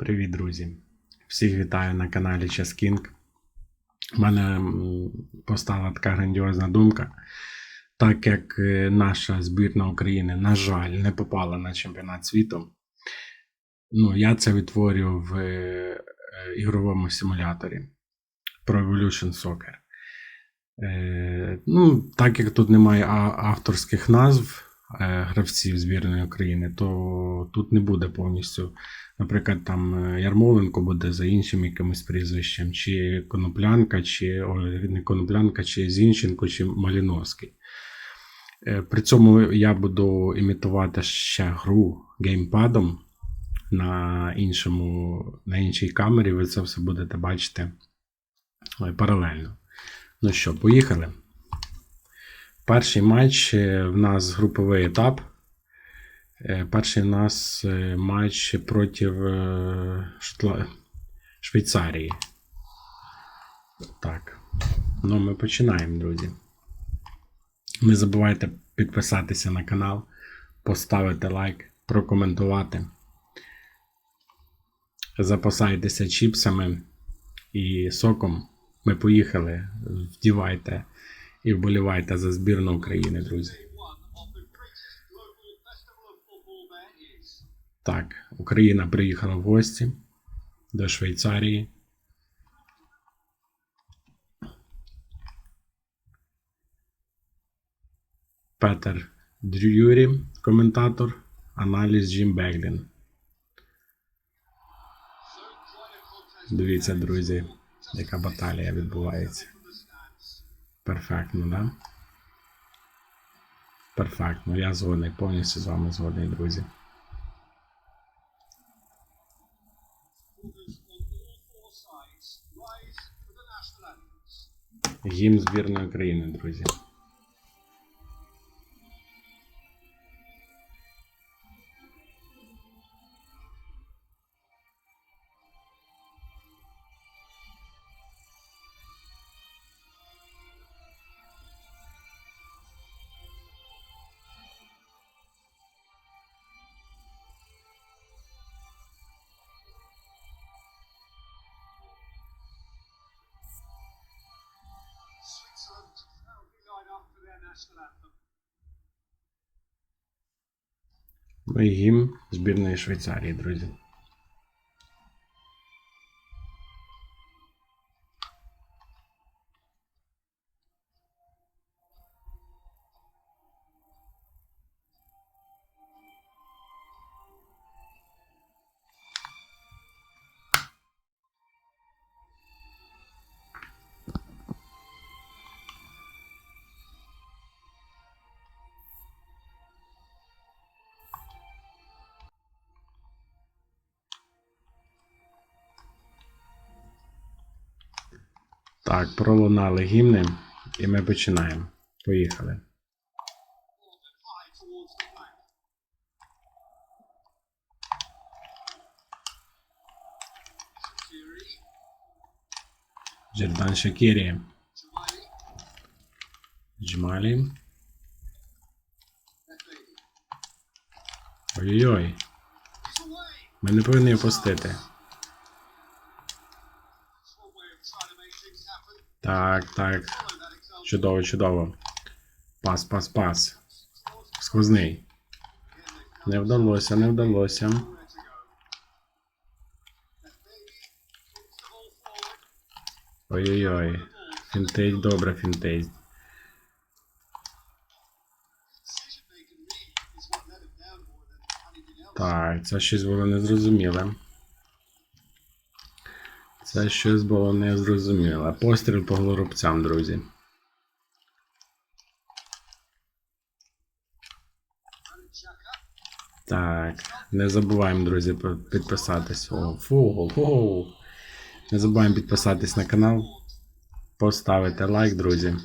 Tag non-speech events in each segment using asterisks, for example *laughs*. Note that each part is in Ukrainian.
Привіт, друзі! Всіх вітаю на каналі Час У мене постала така грандіозна думка. Так як е, наша збірна України, на жаль, не попала на чемпіонат світу, ну, я це відтворю в е, ігровому симуляторі Pro Evolution Soccer. Е, ну, так як тут немає авторських назв гравців збірної України, то тут не буде повністю Наприклад, там е, Ярмоленко буде за іншим якимось прізвищем, чи Коноплянка, чи ой, не Коноплянка, чи Зінченко, чи Маліновський. Е, При цьому я буду імітувати ще гру геймпадом на, іншому, на іншій камері. Ви це все будете бачити паралельно. Ну що, поїхали. Перший матч е, в нас груповий етап. Е, Перший нас е, матч проти е, Шотла... Швейцарії. Так. Ну, ми починаємо, друзі. Не забувайте підписатися на канал, поставити лайк, прокоментувати. Запасайтеся чіпсами і соком. Ми поїхали. Вдівайте і вболівайте за збірну України, друзі. Так, Україна приїхала в гості до Швейцарії. Петер Дрюрі, коментатор, аналіз Джим Беглін. Дивіться, друзі, яка баталія відбувається. Перфектно, да? Перфектно. Я згодний, повністю з вами згодний, друзі. Гімн збірної України, друзі. Ну гімн збірної Швейцарії, друзі. Так, пролунали гімни, і ми починаємо. Поїхали. Джердан Шакірі. Джмалі. Ой-ой-ой. Ми не повинні опустити. Так, так. Чудово, чудово. Пас, пас, пас. Сквозний. Не вдалося, не вдалося. Ой-ой-ой. Фінтить, добре else. Так, це щось було незрозуміле. Це щось було незрозуміле. Постріл по голоробцям, друзі. Так, не забуваємо, друзі, підписатись. О, фу, фу. Не забуваємо підписатись на канал, поставити лайк, друзі,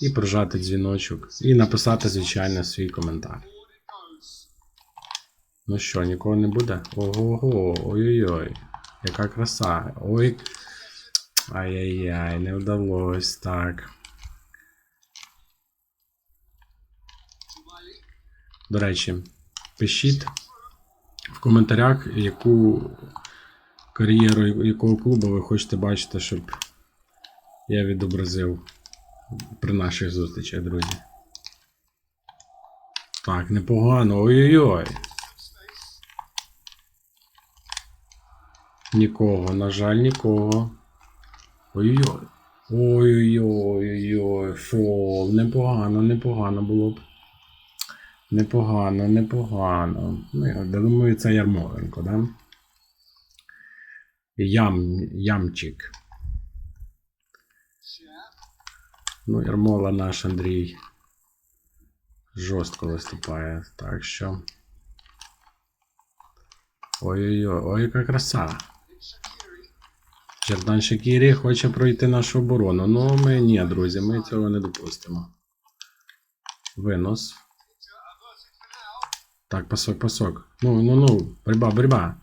і прожати дзвіночок, і написати, звичайно, свій коментар. Ну що, нікого не буде? Ого-го, ой-ой-ой. Яка краса. Ой. Ай-яй-яй, не вдалось. Так. До речі, пишіть в коментарях, яку кар'єру якого клубу ви хочете бачити, щоб я відобразив при наших зустрічах, друзі. Так, непогано. Ой-ой-ой. Нікого, на жаль, нікого. Ой-ой. Ой-ой-ой, фол. Непогано, непогано було б. Непогано, непогано. Ну, я думаю, це Ярмоленко, да? Ям, ямчик. Ну, Ярмола наш Андрій жорстко виступає. Так що. Ой-ой-ой, ой, яка краса. Чердан Шакірі хоче пройти нашу оборону. Ну, ми ні, друзі, ми цього не допустимо. Винос. Так, пасок, пасок. Ну, ну, ну, борьба, борьба.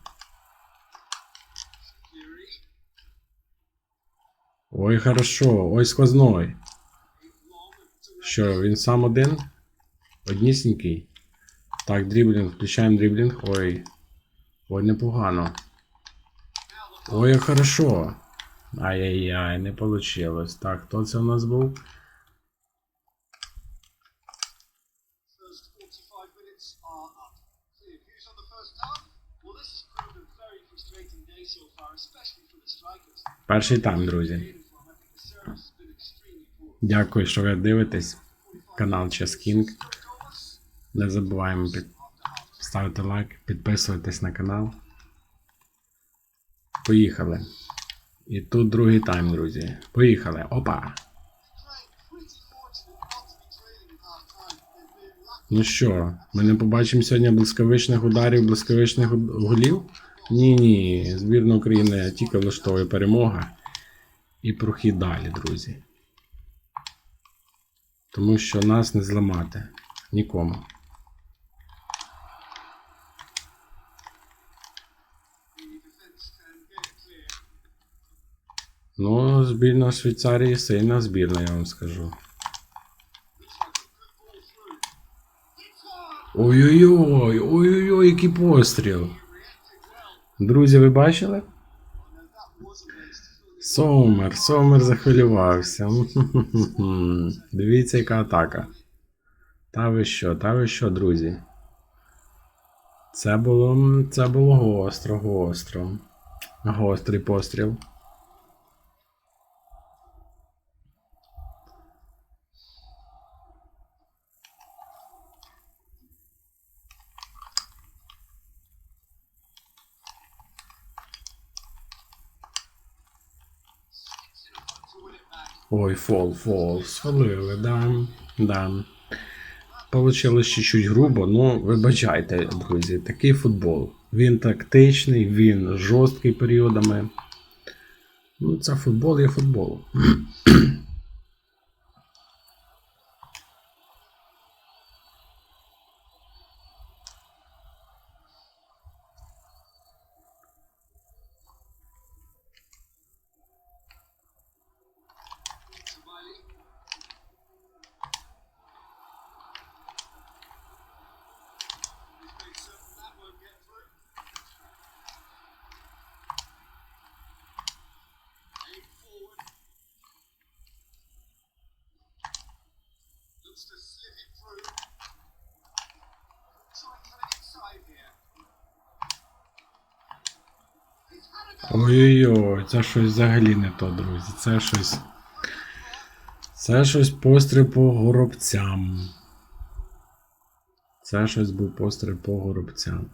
Ой, хорошо, ой, сквозной. Що, він сам один? Однісінький. Так, дріблінг, включаємо дріблінг. Ой. Ой, непогано. Ой, як хорошо. Ай-яй-яй, не получилось. Так, хто це у нас був? First 45 minutes are up. So your views on the first half? Well, this has proved a very frustrating day so far, especially for the strikers. Перший тайм, друзі. Дякую, що ви дивитесь. Канал. Goalless Не забуваємо під... ставити лайк, підписуватись на канал. Поїхали. І тут другий тайм, друзі. Поїхали. Опа! Ну що, ми не побачимо сьогодні блискавичних ударів, блискавичних голів? Ні, ні. Збірна України тільки влаштовує перемога. І прохід далі, друзі. Тому що нас не зламати. Нікому. Ну, збірна Швейцарії сильна збірна, я вам скажу. Ой-ой-ой, ой-ой-ой, який постріл. Друзі, ви бачили? Сомер, Сомер захвилювався. *laughs* Дивіться, яка атака. Та ви що, та ви що, друзі? Це було. Це було гостро, гостро. Гострий постріл. Ой, фол, фол. Свалили, да. Да. Получилось чуть-чуть грубо, ну вибачайте, друзі, такий футбол. Він тактичний, він жорсткий періодами. Ну, це футбол є футбол. Ой-ой-ой, це щось взагалі не то, друзі. Це щось. Це щось постріл по горобцям. Це щось був постріл по горобцям.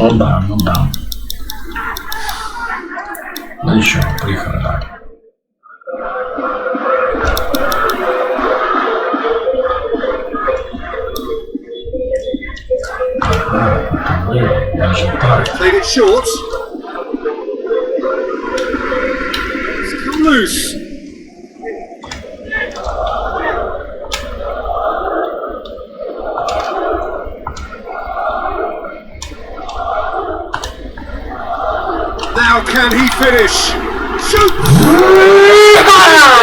Ну да, ну да. Ну нічого, поїхали далі. Played it short. Come loose. Now can he finish? Shoot!